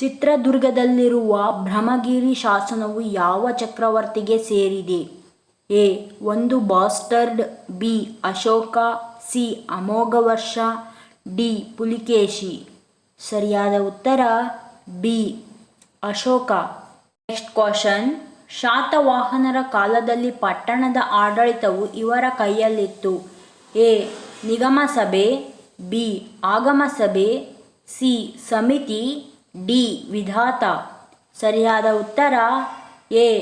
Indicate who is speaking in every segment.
Speaker 1: ಚಿತ್ರದುರ್ಗದಲ್ಲಿರುವ ಬ್ರಹ್ಮಗಿರಿ ಶಾಸನವು ಯಾವ ಚಕ್ರವರ್ತಿಗೆ ಸೇರಿದೆ? ಎ. ಒಂದು bastard, B. Ashoka, C. Amoghavarsha, D. Pulakeshi. ಸರಿಯಾದ ಉತ್ತರ? ಬಿ. ಅಶೋಕ. Next question. ಶಾತವಾಹನರ ಕಾಲದಲ್ಲಿ ಪಟ್ಟಣದ ಆಡಳಿತವು ಇವರ ಕೈಯಲ್ಲಿತ್ತು. ಎ. ನಿಗಮ ಸಭೆ, ಬಿ. ಆಗಮ ಸಭೆ, ಸಿ. ಸಮಿತಿ ಡಿ. ವಿಧಾತ. ಸರಿಯಾದ ಉತ್ತರ? ಎ.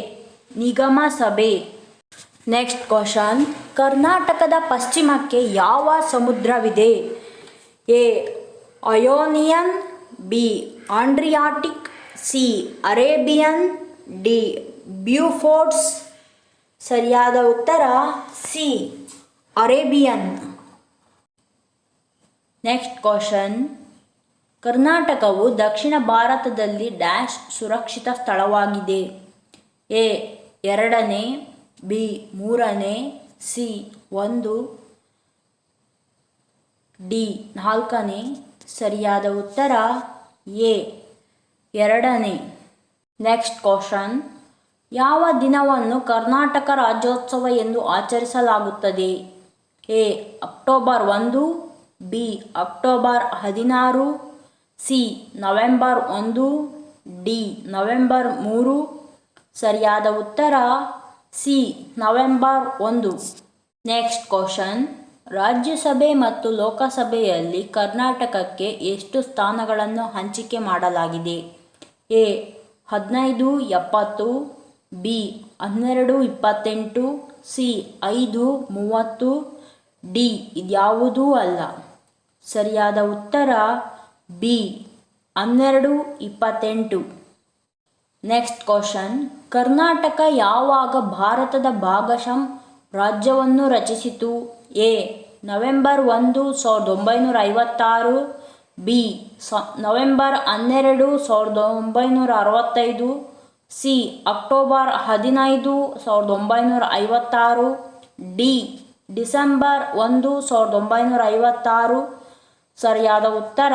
Speaker 1: ನಿಗಮ ಸಭೆ. Next question. ಕರ್ನಾಟಕದ ಪಶ್ಚಿಮಕ್ಕೆ ಯಾವ ಸಮುದ್ರವಿದೆ? A. Ionian, B. Adriatic, C. Arabian, D. Beauforts. ಸರಿಯಾದ ಉತ್ತರ? ಸಿ. ಅರೇಬಿಯನ್. Next question. ಕರ್ನಾಟಕವು ದಕ್ಷಿಣ ಭಾರತದಲ್ಲಿ ಡ್ಯಾಶ್ ಸುರಕ್ಷಿತ ಸ್ಥಳವಾಗಿದೆ. ಎ, ಎರಡನೇ, ಬಿ, ಮೂರನೇ, ಸಿ, ಒಂದು, ಡಿ, ನಾಲ್ಕನೇ ಸರಿಯಾದ ಉತ್ತರ. ಎ, ಎರಡನೇ. Next question. ಯಾವ ದಿನವನ್ನು ಕರ್ನಾಟಕ ರಾಜ್ಯೋತ್ಸವ ಎಂದು ಆಚರಿಸಲಾಗುತ್ತದೆ? ಎ, ಅಕ್ಟೋಬರ್ ಒಂದು, ಬಿ, ಅಕ್ಟೋಬರ್ ಹದಿನಾರು ಸಿ, ನವೆಂಬರ್ ಒಂದು, ಡಿ, ನವೆಂಬರ್ ಮೂರು, ಸರಿಯಾದ ಉತ್ತರ ಸಿ, ನವೆಂಬರ್ ಒಂದು. ನೆಕ್ಸ್ಟ್ ಕ್ವಶನ್ ರಾಜ್ಯಸಭೆ ಮತ್ತು ಲೋಕಸಭೆಯಲ್ಲಿ ಕರ್ನಾಟಕಕ್ಕೆ ಎಷ್ಟು ಸ್ಥಾನಗಳನ್ನು ಹಂಚಿಕೆ ಮಾಡಲಾಗಿದೆ? ಎ, ಹದಿನೈದು, ಎಪ್ಪತ್ತು, ಬಿ, ಹನ್ನೆರಡು, ಇಪ್ಪತ್ತೆಂಟು, ಸಿ, ಐದು, ಮೂವತ್ತು, ಡಿ, ಇದ್ಯಾವುದೂ ಅಲ್ಲ. ಸರಿಯಾದ ಉತ್ತರ ಬಿ ಹನ್ನೆರಡು, ಇಪ್ಪತ್ತೆಂಟು. ನೆಕ್ಸ್ಟ್ ಕ್ವಶನ್ ಕರ್ನಾಟಕ ಯಾವಾಗ ಭಾರತದ ಭಾಗಶಂ ರಾಜ್ಯವನ್ನು ರಚಿಸಿತು? ಎ ನವೆಂಬರ್ ಒಂದು, ಸಾವಿರದ ಒಂಬೈನೂರ ಐವತ್ತಾರು ಬಿ ಸ, ನವೆಂಬರ್ ಹನ್ನೆರಡು, ಸಾವಿರದ ಒಂಬೈನೂರ ಅರವತ್ತೈದು ಸಿ ಅಕ್ಟೋಬರ್ ಹದಿನೈದು, ಸಾವಿರದ ಒಂಬೈನೂರ ಐವತ್ತಾರು ಡಿ ಡಿಸೆಂಬರ್ ಒಂದು, ಸಾವಿರದ ಒಂಬೈನೂರ ಐವತ್ತಾರು ಸರಿಯಾದ ಉತ್ತರ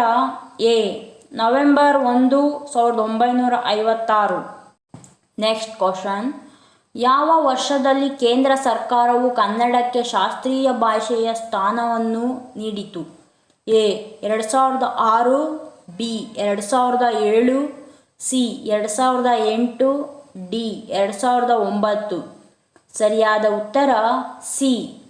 Speaker 1: ಎ. ನವೆಂಬರ್ ಒಂದು, ಸಾವಿರದ ಒಂಬೈನೂರ ಐವತ್ತಾರು. Next question. ಯಾವ ವರ್ಷದಲ್ಲಿ ಕೇಂದ್ರ ಸರ್ಕಾರವು ಕನ್ನಡಕ್ಕೆ ಶಾಸ್ತ್ರೀಯ ಭಾಷೆಯ ಸ್ಥಾನವನ್ನು ನೀಡಿತು? ಎ. ಎರಡು ಸಾವಿರದ ಆರು, ಬಿ. ಎರಡು ಸಾವಿರದ ಏಳು, ಸಿ. ಎರಡು ಸಾವಿರದ ಎಂಟು, ಡಿ. ಎರಡು ಸಾವಿರದ ಒಂಬತ್ತು. ಸರಿಯಾದ ಉತ್ತರ ಸಿ.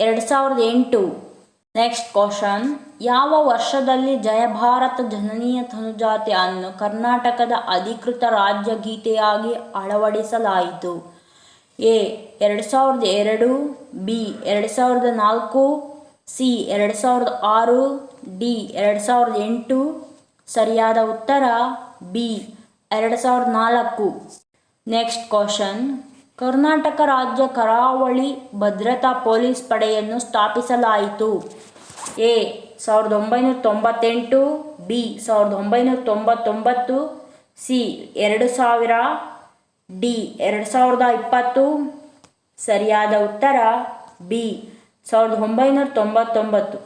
Speaker 1: ಎರಡು ಸಾವಿರದ ಎಂಟು. ನೆಕ್ಸ್ಟ್ ಕ್ವಶನ್ ಯಾವ ವರ್ಷದಲ್ಲಿ ಜಯ ಭಾರತ ಜನನೀಯ ತನುಜಾತೆ ಅನ್ನು ಕರ್ನಾಟಕದ ಅಧಿಕೃತ ರಾಜ್ಯ ಗೀತೆಯಾಗಿ ಅಳವಡಿಸಲಾಯಿತು? ಎ, ಎರಡು ಸಾವಿರದ ಎರಡು, ಬಿ, ಎರಡು ಸಾವಿರದ ನಾಲ್ಕು, ಸಿ, ಎರಡು ಸಾವಿರದ ಆರು, ಡಿ, ಎರಡು ಸಾವಿರದ ಎಂಟು. ಸರಿಯಾದ ಉತ್ತರ? ಬಿ, ಎರಡು ಸಾವಿರದ ನಾಲ್ಕು. ನೆಕ್ಸ್ಟ್ ಕ್ವಶನ್ ಕರ್ನಾಟಕ ರಾಜ್ಯ ಕರಾವಳಿ ಭದ್ರತಾ ಪೊಲೀಸ್ ಪಡೆಯನ್ನು ಸ್ಥಾಪಿಸಲಾಯಿತು. ಎ, ಸಾವಿರದ ಒಂಬೈನೂರ ತೊಂಬತ್ತೆಂಟು, ಬಿ, ಸಾವಿರದ ಒಂಬೈನೂರ ತೊಂಬತ್ತೊಂಬತ್ತು, ಸಿ, ಎರಡು ಸಾವಿರ, ಡಿ, ಎರಡು ಸಾವಿರದ ಇಪ್ಪತ್ತು. ಸರಿಯಾದ ಉತ್ತರ, ಬಿ, ಸಾವಿರದ ಒಂಬೈನೂರ ತೊಂಬತ್ತೊಂಬತ್ತು.